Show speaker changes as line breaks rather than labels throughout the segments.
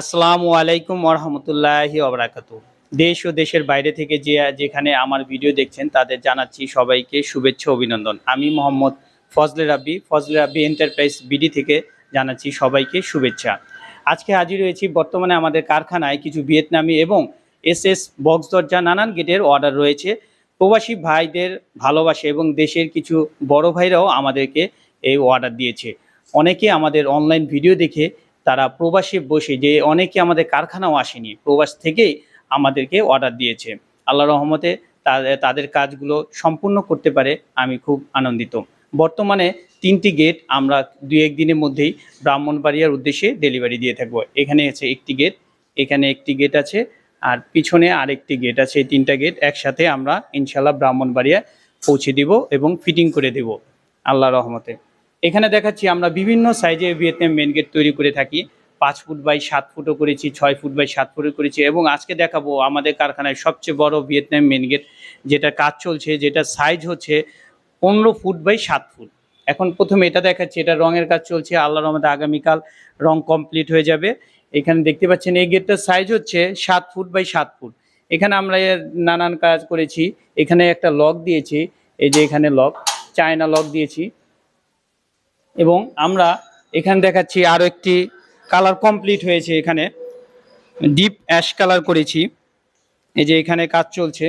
আসসালামু আলাইকুম ওরহামতুল্লাহি ওবরাকাত দেশ ও দেশের বাইরে থেকে যে, যেখানে আমার ভিডিও দেখছেন, তাদের জানাচ্ছি সবাইকে শুভেচ্ছা, অভিনন্দন। আমি মোহাম্মদ ফজলে রাব্বি ফজলে রাব্বি এন্টারপ্রাইজ বিডি থেকে জানাচ্ছি সবাইকে শুভেচ্ছা। আজকে হাজির হয়েছি বর্তমানে আমাদের কারখানায় কিছু ভিয়েতনামি এবং এস এস বক্স দরজা, নানান গেটের অর্ডার রয়েছে। প্রবাসী ভাইদের ভালোবাসে এবং দেশের কিছু বড় ভাইরাও আমাদেরকে এই অর্ডার দিয়েছে। অনেকে আমাদের অনলাইন ভিডিও দেখে তারা প্রবাসে বসে যে অনেকে আমাদের কারখানাও আসেনি, প্রবাস থেকেই আমাদেরকে অর্ডার দিয়েছে। আল্লাহ রহমতে তাদের কাজগুলো সম্পূর্ণ করতে পারে, আমি খুব আনন্দিত। বর্তমানে তিনটি গেট আমরা দু এক দিনের মধ্যেই ব্রাহ্মণবাড়িয়ার উদ্দেশ্যে ডেলিভারি দিয়ে থাকব। এখানে আছে একটি গেট এখানে একটি গেট আছে, আর পিছনে আরেকটি গেট আছে, এই তিনটা গেট একসাথে আমরা ইনশাল্লাহ ব্রাহ্মণবাড়িয়া পৌঁছে দিব এবং ফিটিং করে দেব। আল্লাহ রহমতে। এখানে দেখাচ্ছি আমরা বিভিন্ন সাইজে ভিয়েতনাম মেন গেট তৈরি করে থাকি। পাঁচ ফুট বাই সাত ফুটও করেছি, ছয় ফুট বাই সাত ফুটও করেছি এবং আজকে দেখাবো আমাদের কারখানায় সবচেয়ে বড় ভিয়েতনাম মেন গেট যেটা কাজ চলছে, যেটা সাইজ হচ্ছে পনেরো ফুট বাই সাত ফুট এখন প্রথমে এটা দেখাচ্ছি, এটা রঙের কাজ চলছে আল্লাহর রহমতে আগামীকাল রং কমপ্লিট হয়ে যাবে। এখানে দেখতে পাচ্ছেন, এই গেটটার সাইজ হচ্ছে সাত ফুট বাই সাত ফুট এখানে আমরা নানান কাজ করেছি। এখানে একটা লক দিয়েছি, এই যে এখানে লক চায়না লক দিয়েছি। এবং আমরা এখানে দেখাচ্ছি আরও একটি কালার কমপ্লিট হয়েছে এখানে। ডিপ অ্যাশ কালার করেছি। এই যে এখানে কাজ চলছে।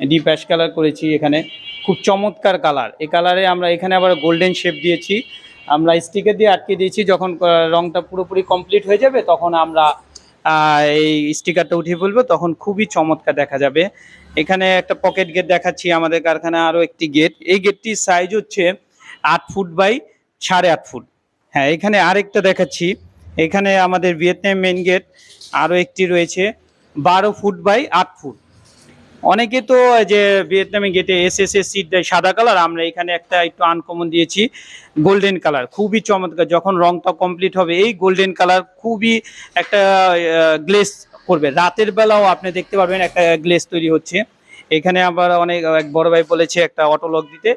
ডিপ অ্যাশ কালার করেছি এখানে। খুব চমৎকার কালার এই কালারে আমরা এখানে আবার গোল্ডেন শেপ দিয়েছি। আমরা স্টিকার দিয়ে আটকে দিয়েছি। যখন রংটা পুরোপুরি কমপ্লিট হয়ে যাবে, তখন আমরা এই স্টিকারটা উঠিয়ে ফেলব। তখন খুবই চমৎকার দেখা যাবে। এখানে একটা পকেট গেট দেখাচ্ছি। আমাদের কারখানায় আরও একটি গেট এই গেটটির সাইজ হচ্ছে আট ফুট বাই সাড়ে আট ফুট। হ্যাঁ এখানে আরেকটা দেখাচ্ছি। এখানে আমাদের ভিয়েতনাম মেন গেট আরও একটি রয়েছে, বারো ফুট বাই আট ফুট। অনেকে তো যে ভিয়েতনামি গেটে এস এস এস সিট দেয় সাদা কালার, আমরা এখানে একটা একটু আনকমন দিয়েছি গোল্ডেন কালার। খুবই চমৎকার, যখন রংটা কমপ্লিট হবে, এই গোল্ডেন কালার খুবই একটা গ্লেস করবে। রাতের বেলাও আপনি দেখতে পারবেন একটা গ্লেস তৈরি হচ্ছে। এখানে আবার অনেক, এক বড় ভাই বলেছে একটা অটো লক দিতে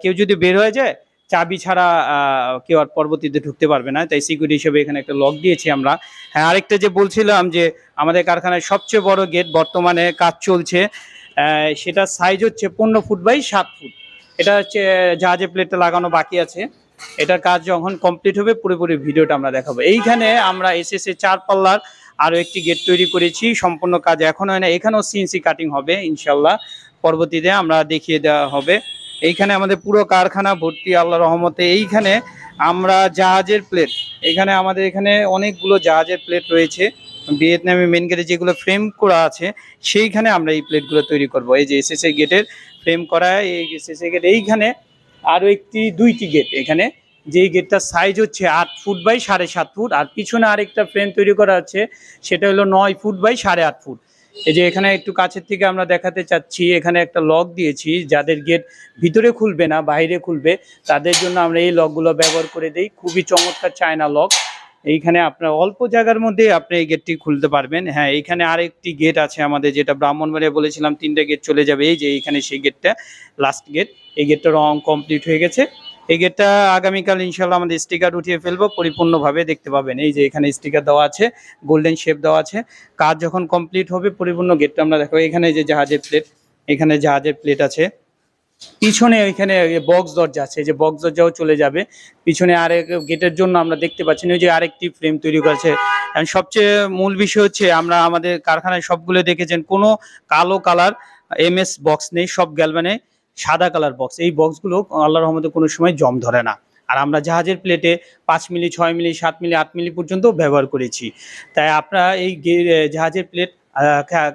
কেউ যদি বের হয়ে যায় চাবি ছাড়া কেউ আর পরবর্তীতে ঢুকতে পারবে না। তাই সিকিউরিটি হিসেবে এখানে একটা লক দিয়েছি আমরা। হ্যাঁ আরেকটা যে বলছিলাম যে আমাদের কারখানায় সবচেয়ে বড় গেট বর্তমানে কাজ চলছে সেটা সাইজ হচ্ছে পনেরো ফুট বাই সাত ফুট। এটা হচ্ছে জাহাজে প্লেটটা লাগানো বাকি আছে, এটার কাজ যখন কমপ্লিট হবে, পুরোপুরি ভিডিওটা আমরা দেখাবো। এইখানে আমরা এসএসএ চার পাল্লার আরও একটি গেট তৈরি করেছি। সম্পূর্ণ কাজ এখন হয় না, এখানেও সিএনসি কাটিং হবে, ইনশাল্লাহ। পরবর্তীতে আমরা দেখিয়ে দেওয়া হবে। এইখানে আমাদের পুরো কারখানা ভর্তি আল্লাহ রহমতে। এইখানে আমরা জাহাজের প্লেট এখানে আমাদের এখানে অনেকগুলো জাহাজের প্লেট রয়েছে। ভিয়েতনামি মেন গেটে যেগুলো ফ্রেম করা আছে, সেইখানে আমরা এই প্লেটগুলো তৈরি করব। এই যে এসএসএ গেটের ফ্রেম করা, এই এসএসএ গেট এইখানে আরও একটি, দুইটি গেট এখানে। যেই গেটটার সাইজ হচ্ছে আট ফুট বাই সাড়ে সাত ফুট, আর পিছনে আরেকটা ফ্রেম তৈরি করা আছে, সেটা হলো নয় ফুট বাই সাড়ে আট ফুট। এই যে এখানে একটু কাছের থেকে আমরা দেখাতে চাচ্ছি, এখানে একটা লক দিয়েছি, যাদের গেট ভিতরে খুলবে না, বাইরে খুলবে, তাদের জন্য আমরা এই লকগুলো ব্যবহার করে দিই। খুবই চমৎকার চায়না লক। এইখানে আপনার অল্প জায়গার মধ্যে আপনি এই গেটটি খুলতে পারবেন। হ্যাঁ এইখানে আরেকটি গেট আছে আমাদের, যেটা ব্রাহ্মণবাড়িয়া বলেছিলাম, তিনটে গেট চলে যাবে। এই যে এইখানে সেই গেটটা লাস্ট গেট এই গেটটা রং কমপ্লিট হয়ে গেছে। এই গেটটা আগামীকাল ইনশাল্লাহ আমাদের স্টিকার উঠিয়ে ফেলব, পরিপূর্ণভাবে দেখতে পাবেন। এই যে এখানে স্টিকার দেওয়া আছে গোল্ডেন শেপ দেওয়া আছে। কাজ যখন কমপ্লিট হবে, পরিপূর্ণ গেটটা আমরা দেখো, এখানে যে জাহাজের প্লেট এখানে জাহাজের প্লেট আছে। পিছনে ওইখানে বক্স দরজা আছে যে বক্স দরজাও চলে যাবে। পিছনে আরেক গেটের জন্য আমরা দেখতে পাচ্ছি না যে আরেকটি ফ্রেম তৈরি করেছে। সবচেয়ে মূল বিষয় হচ্ছে, আমরা আমাদের কারখানায় সবগুলো দেখেছেন, কোনো কালো কালার এম এস বক্স নেই, সব গ্যালবানে সাদা কালার বক্স এই বক্সগুলো আল্লাহ রহমতে কোনো সময় জম ধরে না। আর আমরা জাহাজের প্লেটে পাঁচ মিলি, ছয় মিলি, সাত মিলি, আট মিলি পর্যন্ত ব্যবহার করেছি। তাই আপনারা এই জাহাজের প্লেট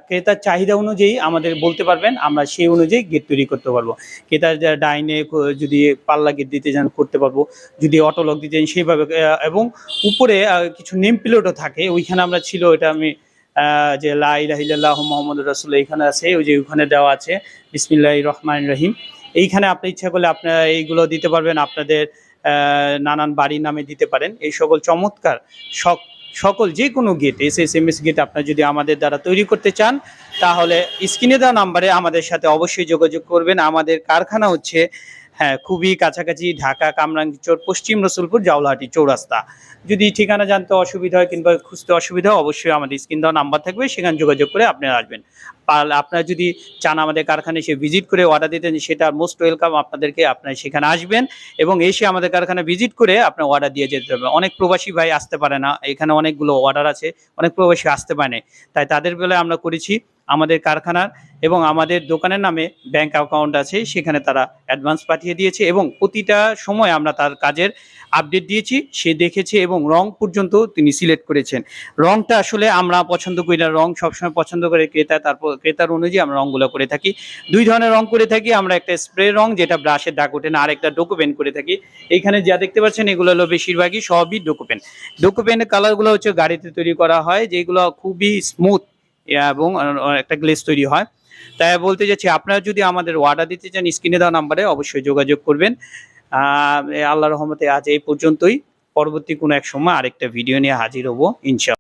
ক্রেতার চাহিদা অনুযায়ী আমাদের বলতে পারবেন, আমরা সেই অনুযায়ী গেট তৈরি করতে পারব। ক্রেতার ডাইনে যদি পাল্লা গেট দিতে চান করতে পারব। যদি অটোলক দিতে চান সেইভাবে এবং উপরে কিছু নেম প্লেটও থাকে, ওইখানে আমরা ছিল, এটা আমি যে লাহ মোহাম্মদ রসুল এইখানে আছে, ওই যে ওখানে দেওয়া আছে বিসমিল্লাহ রহমান রহিম। এইখানে আপনি ইচ্ছা করলে আপনারা এইগুলো দিতে পারবেন, আপনাদের নানান বাড়ির নামে দিতে পারেন। এই সকল চমৎকার সক, সকল যে কোনো gate S S M S gate আপনার যদি আমাদের দ্বারা তৈরি করতে চান, তাহলে স্ক্রিনে দেওয়া নাম্বারে আমাদের সাথে অবশ্যই যোগাযোগ করবেন। আমাদের কারখানা হচ্ছে হ্যাঁ খুবই কাছাকাছি ঢাকা কামরাঙ্গীরচর পশ্চিম রসুলপুর, জাউলাহাটি চৌরাস্তা। যদি ঠিকানা জানতে অসুবিধা হয় কিংবা খুঁজতে অসুবিধা অবশ্যই আমাদের স্ক্রিন দেওয়া নাম্বার থাকবে, সেখানে যোগাযোগ করে আপনারা আসবেন। আপনারা যদি চান আমাদের কারখানায় এসে ভিজিট করে অর্ডার দিতেন, সেটা মোস্ট ওয়েলকাম আপনাদেরকে, আপনারা সেখানে আসবেন এবং এসে আমাদের কারখানা ভিজিট করে আপনার অর্ডার দিয়ে যেতে হবে। অনেক প্রবাসী ভাই আসতে পারে না, এখানে অনেকগুলো অর্ডার আছে, অনেক প্রবাসী আসতে পারে। তাই তাদের বেলায় আমরা করেছি আমাদের কারখানার এবং আমাদের দোকানের নামে ব্যাংক অ্যাকাউন্ট আছে, সেখানে তারা অ্যাডভান্স পাঠিয়ে দিয়েছে এবং প্রতিটা সময় আমরা তার কাজের আপডেট দিয়েছি, সে দেখেছে এবং রং পর্যন্ত তিনি সিলেক্ট করেছেন। রংটা আসলে আমরা পছন্দ করি না, রং সবসময় পছন্দ করে ক্রেতা, তারপর ক্রেতার অনুযায়ী আমরা রংগুলো করে থাকি। দুই ধরনের রং করে থাকি, আমরা একটা স্প্রে রং যেটা ব্রাশের দাগ ওঠে না, আর একটা ডকুপেন করে থাকি। এইখানে যা দেখতে পাচ্ছেন, এগুলো হলো বেশিরভাগই সবই ডকুপেন ডকুপেনের কালারগুলো হচ্ছে গাড়িতে তৈরি করা হয়, যেগুলো খুবই স্মুথ এবং একটা গ্লেস তৈরি হয়। তাই বলতে চাচ্ছি আপনারা যদি আমাদের অর্ডার দিতে চান, স্ক্রিনে দেওয়া নাম্বারে অবশ্যই যোগাযোগ করবেন। আল্লাহ রহমতে আজ এই পর্যন্তই। পরবর্তী কোনো এক সময় আরেকটা ভিডিও নিয়ে হাজির হব, ইনশাআল্লাহ।